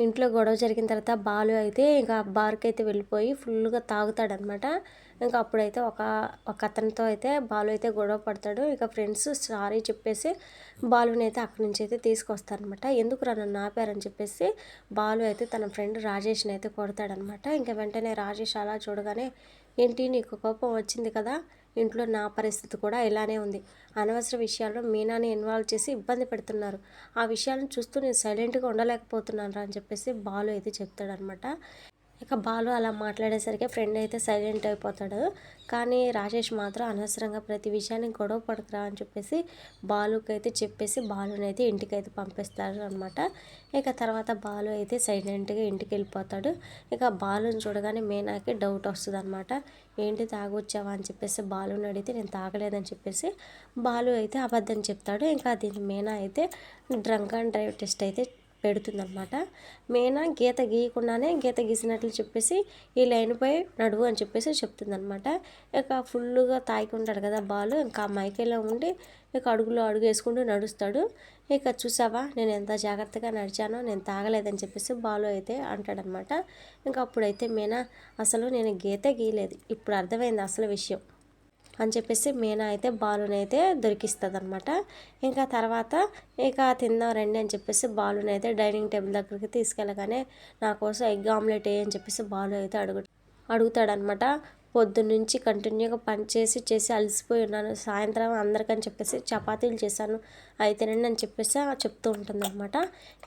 ఇంట్లో గొడవ జరిగిన తర్వాత బాలు అయితే ఇంకా బార్కి అయితే వెళ్ళిపోయి ఫుల్గా తాగుతాడనమాట ఇంకా అప్పుడైతే ఒక ఒక అతనితో అయితే బాలు అయితే గొడవ పడతాడు. ఇక ఫ్రెండ్స్ సారీ చెప్పేసి బాలుని అయితే అక్కడి నుంచి అయితే తీసుకొస్తారనమాట ఎందుకు రా నన్ను ఆపారని చెప్పేసి బాలు అయితే తన ఫ్రెండ్ రాజేష్ని అయితే కొడతాడనమాట ఇంకా వెంటనే రాజేష్ అలా చూడగానే ఏంటి నీకు కోపం వచ్చింది కదా? ఇంట్లో నా పరిస్థితి కూడా ఇలానే ఉంది. అనవసర విషయాల్లో మీనాని ఇన్వాల్వ్ చేసి ఇబ్బంది పెడుతున్నారు. ఆ విషయాలను చూస్తూ నేను సైలెంట్గా ఉండలేకపోతున్నాను అని చెప్పేసి బాలు అయితే చెప్తాడనమాట ఇక బాలు అలా మాట్లాడేసరికి ఫ్రెండ్ అయితే సైలెంట్ అయిపోతాడు. కానీ రాజేష్ మాత్రం అనవసరంగా ప్రతి విషయాన్ని గొడవ పడకరా అని చెప్పేసి బాలుకి అయితే చెప్పేసి బాలుని అయితే ఇంటికి అయితే పంపిస్తారు అనమాట ఇక తర్వాత బాలు అయితే సైలెంట్గా ఇంటికి వెళ్ళిపోతాడు ఇక బాలుని చూడగానే మేనాకి డౌట్ వస్తుంది అనమాట ఏంటి తాగొచ్చావా? అని చెప్పేసి బాలుని అడిగితే నేను తాగలేదని చెప్పేసి బాలు అయితే అబద్ధం చెప్తాడు. ఇంకా దీని మేనా అయితే డ్రంక్ అండ్ డ్రైవ్ టెస్ట్ అయితే పెడుతుందనమాట మేనా గీత గీయకుండానే గీత గీసినట్లు చెప్పేసి ఈ లైన్పై నడువు అని చెప్పేసి చెప్తుందనమాట ఇక ఫుల్గా తాగుకుంటాడు కదా బాలు ఇంకా మైకేలో ఉండి ఇక అడుగులో అడుగు వేసుకుంటూ నడుస్తాడు. ఇక చూసావా నేను ఎంత జాగ్రత్తగా నడిచానో నేను తాగలేదని చెప్పేసి బాలు అయితే అంటాడనమాట ఇంకా అప్పుడైతే మేనా అసలు నేను గీత గీయలేదు. ఇప్పుడు అర్థమైంది అసలు విషయం. అని చెప్పేసి మీనా అయితే బాలుని అయితే దొరికిస్తుంది అనమాట ఇంకా తర్వాత ఇక తిందాం రండి అని చెప్పేసి బాలుని అయితే డైనింగ్ టేబుల్ దగ్గరికి తీసుకెళ్ళగానే నా కోసం ఎగ్ ఆమ్లెట్ అని చెప్పేసి బాలు అయితే అడుగు అడుగుతాడనమాట పొద్దున్నుంచి కంటిన్యూగా పని చేసి చేసి అలసిపోయి ఉన్నాను. సాయంత్రం అందరికని చెప్పేసి చపాతీలు చేశాను. అయితేనండి అని చెప్పేసి చెప్తూ ఉంటుందన్నమాట.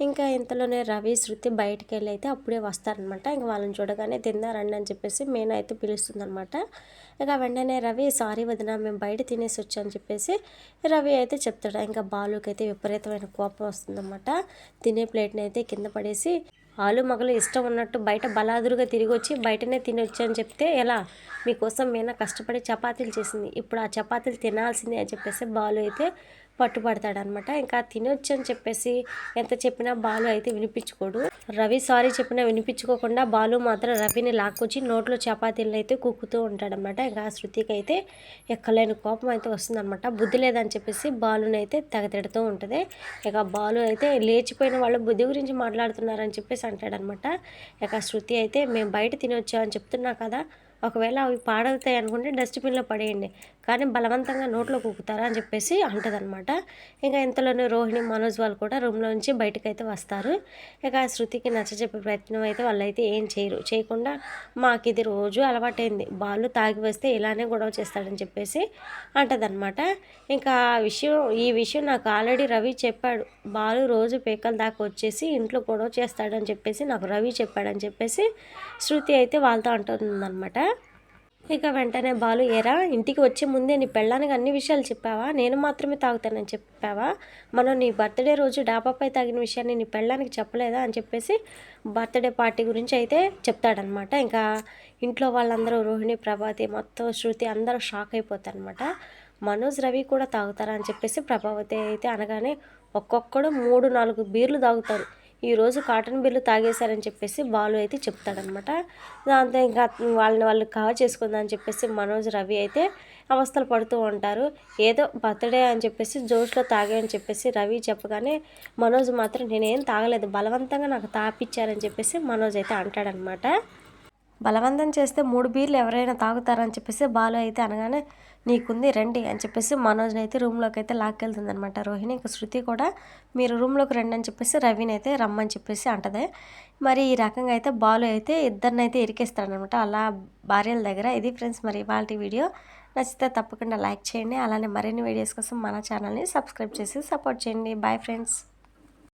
ఇంకా ఇంతలోనే రవి శృతి బయటికి వెళ్ళి అయితే అప్పుడే వస్తారనమాట ఇంకా వాళ్ళని చూడగానే తిందారండి అని చెప్పేసి మేన అయితే పిలుస్తుందనమాట ఇక వెంటనే రవి సారీ వదిన మేము బయట తినేసి వచ్చామని చెప్పేసి రవి అయితే చెప్తాడు. ఇంకా బాలుకైతే విపరీతమైన కోపం వస్తుందన్నమాట. తినే ప్లేట్ని అయితే కింద పడేసి ఆలు మగలు ఇష్టం ఉన్నట్టు బయట బలాదురుగా తిరిగి వచ్చి బయటనే తినొచ్చు అని చెప్తే ఎలా? మీకోసం మీనా కష్టపడి చపాతీలు చేసింది. ఇప్పుడు ఆ చపాతీలు తినాల్సిందే అని చెప్పేసి బాలు అయితే పట్టుబడతాడనమాట. ఇంకా తినొచ్చు అని చెప్పేసి ఎంత చెప్పినా బాలు అయితే వినిపించుకోడు. రవి సారీ చెప్పినా వినిపించుకోకుండా బాలు మాత్రం రవిని లాక్కొచ్చి నోట్లో చపాతీలను అయితే కుక్కుతూ ఉంటాడనమాట. ఇంకా శృతికి అయితే ఎక్కలేని కోపం అయితే వస్తుందనమాట. బుద్ధి లేదని చెప్పేసి బాలుని అయితే తెగతిడుతూ ఉంటుంది. ఇక బాలు అయితే లేచిపోయిన వాళ్ళు బుద్ధి గురించి మాట్లాడుతున్నారని చెప్పేసి అంటాడనమాట. ఇక శృతి అయితే మేము బయట తినొచ్చామని చెప్తున్నా కదా ఒకవేళ అవి పాడవుతాయి అనుకుంటే డస్ట్బిన్లో పడేయండి. కానీ బలవంతంగా నోట్లో కుక్కుతారా అని చెప్పేసి అంటదనమాట ఇంకా ఇంతలోనే రోహిణి మనోజ్ వాళ్ళు కూడా రూమ్లో నుంచి బయటకు అయితే వస్తారు. ఇక శృతికి నచ్చజెప్పే ప్రయత్నం అయితే వాళ్ళు అయితే ఏం చేయరు. చేయకుండా మాకు ఇది రోజు అలవాటైంది. బాలు తాగి వస్తే ఇలానే గొడవ చేస్తాడని చెప్పేసి అంటదనమాట ఇంకా విషయం ఈ విషయం నాకు ఆల్రెడీ రవి చెప్పాడు. బాలు రోజు పేకల దాకా వచ్చేసి ఇంట్లో గొడవ చేస్తాడని చెప్పేసి నాకు రవి చెప్పాడని చెప్పేసి శృతి అయితే వాళ్ళతో అంటుందన్నమాట. ఇక వెంటనే బాలు ఏరా ఇంటికి వచ్చే ముందే నీ పెళ్ళానికి అన్ని విషయాలు చెప్పావా? నేను మాత్రమే తాగుతానని చెప్పావా? మనం నీ బర్త్డే రోజు డాబాపై తాగిన విషయాన్ని నీ పెళ్ళానికి చెప్పలేదా? అని చెప్పేసి బర్త్డే పార్టీ గురించి అయితే చెప్తాడనమాట. ఇంకా ఇంట్లో వాళ్ళందరూ రోహిణి ప్రభాతి మొత్తం శృతి అందరూ షాక్ అయిపోతారనమాట. మనోజ్ రవి కూడా తాగుతారా? అని చెప్పేసి ప్రభావతి అయితే అనగానే ఒక్కొక్కడు మూడు నాలుగు బీర్లు తాగుతారు. ఈరోజు కాటన్ బిల్లు తాగేశారని చెప్పేసి బాలు అయితే చెప్తాడనమాట. దాంతో ఇంకా వాళ్ళని వాళ్ళు కవర్ చేసుకుందామని చెప్పేసి మనోజ్ రవి అయితే అవస్థలు పడుతూ ఉంటారు. ఏదో బర్త్డే అని చెప్పేసి జోష్లో తాగే అని చెప్పేసి రవి చెప్పగానే మనోజ్ మాత్రం నేనేం తాగలేదు బలవంతంగా నాకు తాపిచ్చారని చెప్పేసి మనోజ్ అయితే అంటాడనమాట. బలవంతం చేస్తే మూడు బీర్లు ఎవరైనా తాగుతారని చెప్పేసి బాలు అయితే అనగానే నీకుంది రండి అని చెప్పేసి మనోజ్ని అయితే రూమ్లోకి అయితే లాక్కెళ్తుంది అనమాట రోహిణి ఇంకా శృతి కూడా మీరు రూమ్లోకి రండి అని చెప్పేసి రవిని అయితే రమ్మని చెప్పేసి అంటది. మరి ఈ రకంగా అయితే బాలు అయితే ఇద్దరిని అయితే ఇరికేస్తాడనమాట అలా భార్యల దగ్గర. ఇది ఫ్రెండ్స్ మరి ఇవాళ వీడియో. నచ్చితే తప్పకుండా లైక్ చేయండి. అలానే మరిన్ని వీడియోస్ కోసం మన ఛానల్ని సబ్స్క్రైబ్ చేసి సపోర్ట్ చేయండి. Bye friends.